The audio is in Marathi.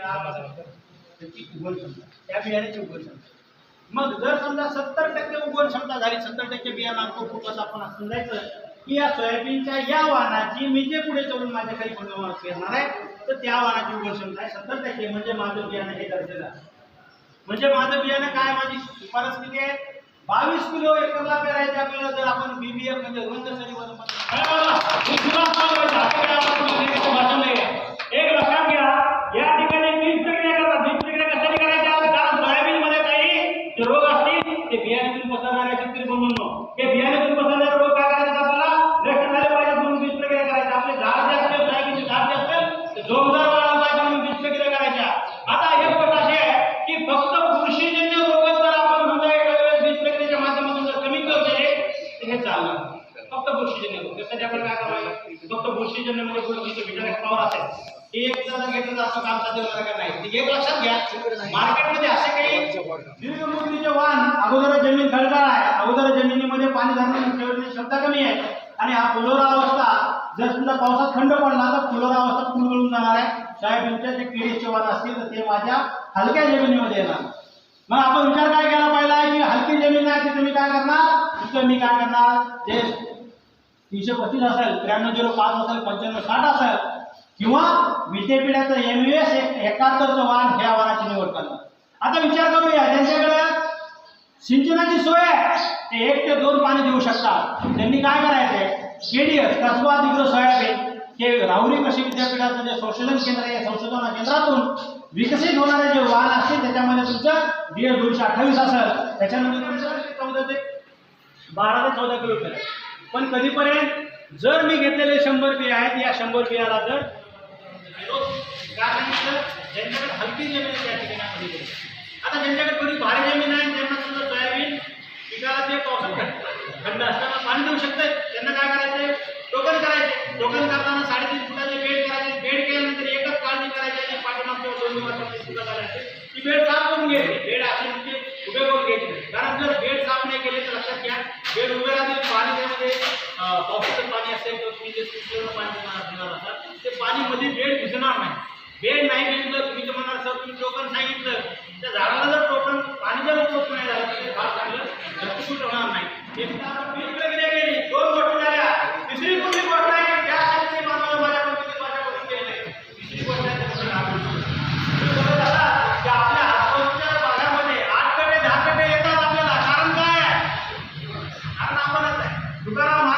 त्या त्याची उगवण क्षमता त्या बियाण्याची उगवण क्षमता मग जर समजा सत्तर टक्के उगवण क्षमता झाली सत्तर टक्के बियाणं अंकुर फुटलं आपण असं समजायचं की या सोयाबीनच्या या वाहनाची मी जे पुढे जाऊन माझ्या काही बनवणार पेरणार आहे तर त्या वाहनाची उगवण क्षमता आहे सत्तर टक्के म्हणजे माझं बियाणं हे गरजेचं आहे. म्हणजे माझं बियाणं काय माझी शिफारस किती आहे बावीस किलो एकरला पेरायचं आपल्याला जर आपण बीबीएफ म्हणजे रुंद एक लक्षात घ्या या ठिकाणी बीज प्रक्रिया करतात बीज प्रक्रिया कशाने करायच्या कारण सोयाबीन मध्ये काही जे रोग असतील ते बियाण्यातून पसरणारे शेतकरी बंधूंनो हे बियाण्यातून पसरणारे रोग काय करायचे आपल्याला? नष्ट झाले पाहिजे म्हणून बीज प्रक्रिया करायची. आपले झाड जे असेल सायकीचे झाड जे असेल ते जोरदार वाढायला पाहिजे म्हणून बीज प्रक्रिया करायच्या. आता हे गोष्ट अशी आहे की फक्त बुरशीजन्य रोग जर आपण म्हणजे एखाद्या वेळेस बीज प्रक्रियेच्या माध्यमातून जर कमी करू केले तर हे चालणार फक्त बुरशीजन्य रोग त्यासाठी आपण काय करायचं फक्त बुरशीजन्य म्हणजे बुरशीचं विटामिन पॉवर असेल. हे एक जर घेतलं तर आपण काम साध्य होणार का नाही? ते एक लक्षात घ्या. मार्केटमध्ये असे काही दीर्घ मुदतीचे वाहन अगोदर जमीन खडकाळ आहे. अगोदर जमिनीमध्ये पाणी धरून ठेवण्याची क्षमता कमी आहे. आणि हा फुलोरा अवस्था जर समजा पावसात थंड पडला तर फुलोरा अवस्था कुलगळून जाणार आहे. सोयाबीनच्या जे किडीचे वाहन असतील तर ते माझ्या हलक्या जमिनीमध्ये येणार. मग आपण विचार काय केला पाहिला की हलकी जमीन आहे तिथे मी काय करणार? तिथं मी काय करणार? जे तीनशे पस्तीस असेल त्र्याण्णव झिरो पाच असेल पंच्याण्णव साठ असेल किंवा विद्यापीठाचं एम यू एस एकाहत्तरचं वाहन ह्या आव्हानाची निवड करणार. आता विचार करूया ज्यांच्याकडे सिंचनाची सोय आहे ते एक ते दोन पाणी देऊ शकतात. त्यांनी काय करायचंय? केडीएस कसबा सोयाबीन. हे राहुरी कृषी विद्यापीठाचं जे संशोधन केंद्र आहे या संशोधन केंद्रातून विकसित होणारे जे वाहन असते त्याच्यामध्ये तुमचं बी एस दोनशे अठ्ठावीस असेल. त्याच्यानंतर तुमचं चौदा ते बारा ते चौदा किलोमीटर आहे. पण कधीपर्यंत जर मी घेतलेले शंभर बिया आहेत या शंभर बियाला जर काय सांगितलं ज्यांच्याकडे हलकी जमीन आहे त्या ठिकाणी आता ज्यांच्याकडे थोडी भारी जमीन आहे त्यांना सुद्धा सोयाबीन पिकाला ते पावसात खंड असताना पाणी देऊ शकतंय त्यांना काय करायचे टोकन करायचे टोकन करताना साडेतीन फुटाचे बेड करायचे. बेड केल्यानंतर एकच काळजी करायची आणि पाठीमागच्या दोन दिवसाची फुटं करायचे ती बेड साफ करून घ्यायची. बेड असून म्हणजे उभे करून घ्यायचे कारण जर बेड साफ नाही केले तर लक्षात घ्या बेड उभे राहतील पाणी त्यामध्ये अं, पावसाचं पाणी असेल तर तुम्ही जे स्प्रिंकलरनं पाणी देणार देणार असाल. ते पाणीमध्ये बेड भिजणार नाही. बेड नाही भिजलं तुम्ही जे म्हणाल सर तुम्ही टोकन सांगितलं. त्या झाडाला जर टोकन पाणी जर उपलब्ध नाही झालं तर ते फार चांगलं घटस्फोट होणार नाही. एकदा आपण Tudo